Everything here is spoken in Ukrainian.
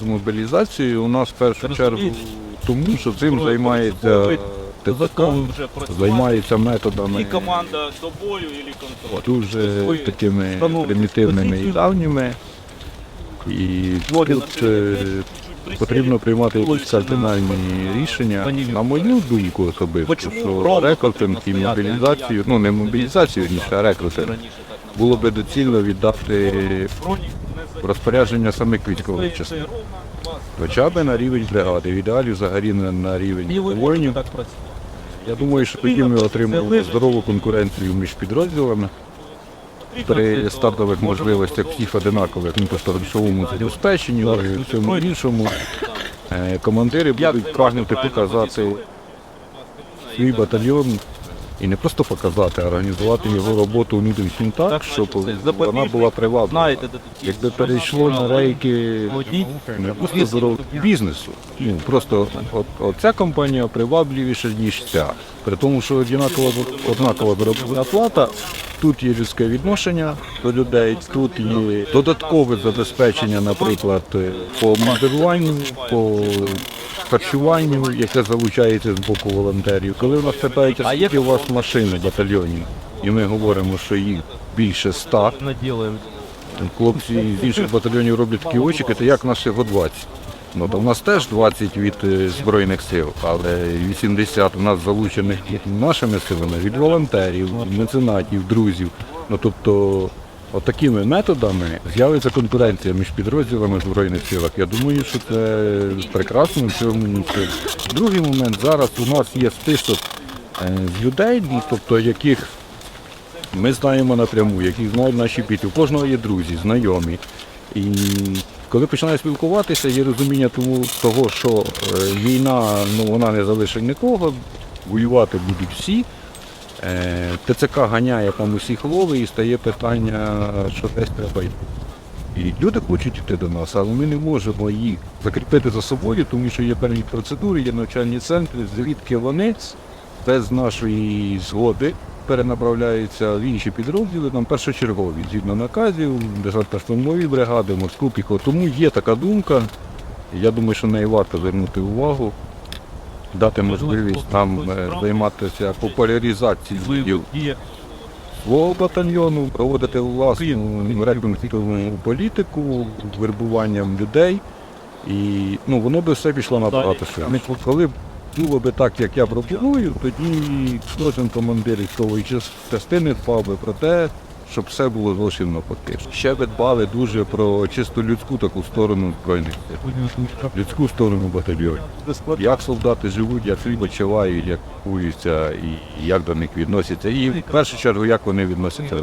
З мобілізацією у нас в першу чергу тому, що цим займається працювати. займається методами команда до бою, і контроль. дуже такими примітивними і давніми. І тут е, потрібно приймати якісь кардинальні рішення. На мою думку особисто, що рекрутинг і мобілізацію, ну не мобілізацію, а рекрутинг, було би доцільно віддати розпорядження самих військових частин. Хоча б на рівень бригади, в ідеалі взагалі на, на рівень воїнів. Я думаю, що тоді ми отримали здорову конкуренцію між підрозділами. При стартових можливостях всіх одинакових, ну тобто в речовому забезпеченні, і всьому іншому. Е, Командири будуть прагнути показати свій батальйон і не просто показати, а організувати його роботу внутрішньо так, щоб вона була тут Якби перейшло на рейки не просто здорового бізнесу. Ну просто от, от ця компанія привабливіша, ніж ця. При тому, що однакова однакова заробітна плата, тут є людське відношення до людей, тут є додаткове забезпечення, наприклад, по модеруванню, по харчуванню, яке залучається з боку волонтерів. Коли в нас питають, а скільки у вас машин в батальйоні, і ми говоримо, що їх більше ста. Хлопці з інших батальйонів роблять такі очі, то як нас всього 20. Ну, то в нас теж 20 від е, Збройних сил, але 80 у нас залучених нашими силами від волонтерів, меценатів, друзів. Ну тобто, от такими методами з'явиться конкуренція між підрозділами Збройних силах. Я думаю, що це прекрасно в цьому нічого. Другий момент зараз у нас є список е, людей, ну, тобто яких ми знаємо напряму, які знають наші піти. У кожного є друзі, знайомі. І коли починає спілкуватися, є розуміння тому, того, що е, війна ну, вона не залишить нікого, воювати будуть всі. Е, ТЦК ганяє там усіх лови і стає питання, що десь треба йти. І люди хочуть йти до нас, але ми не можемо їх закріпити за собою, тому що є певні процедури, є навчальні центри, звідки вони без нашої згоди перенаправляються в інші підрозділи, там першочергові, згідно наказів, штурмові бригади, морську піхоту. Тому є така думка. Я думаю, що неї варто звернути увагу, дати можливість нам е, займатися популяризацією свого батальйону, проводити власну рекрутингову політику, вербуванням людей. І ну, воно би все пішло набагато швидше. Коли було би так, як я пропоную, тоді кожен командир військової час- частини дбав би. Про те, щоб все було зовсім навпаки. Ще би дбали дуже про чисто людську таку сторону збройних людську сторону батальйонів. Як солдати живуть, як відпочивають, як куються і як до них відносяться. І в першу чергу, як вони відносяться